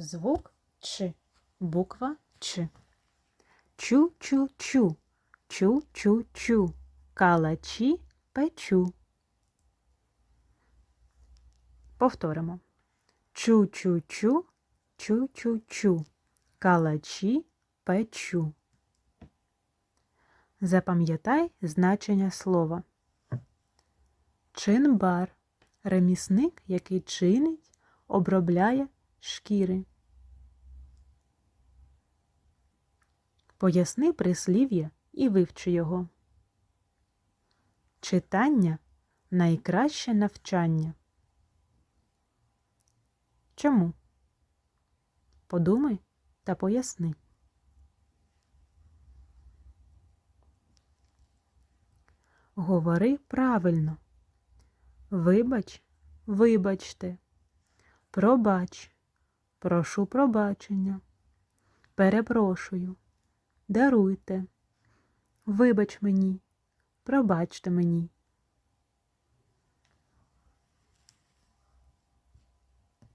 Звук Ч. Буква Ч. Чу-чу-чу. Чу-чу-чу. Калачі печу. Повторимо. Чу-чу-чу. Чу-чу-чу. Калачі печу. Запам'ятай значення слова. Чинбар ремісник, який чинить, обробляє шкіри. Поясни прислів'я і вивчи його. Читання найкраще навчання. Чому? Подумай та поясни. Говори правильно. Вибач, вибачте. Пробач, прошу пробачення. Перепрошую, даруйте. Вибач мені, пробачте мені.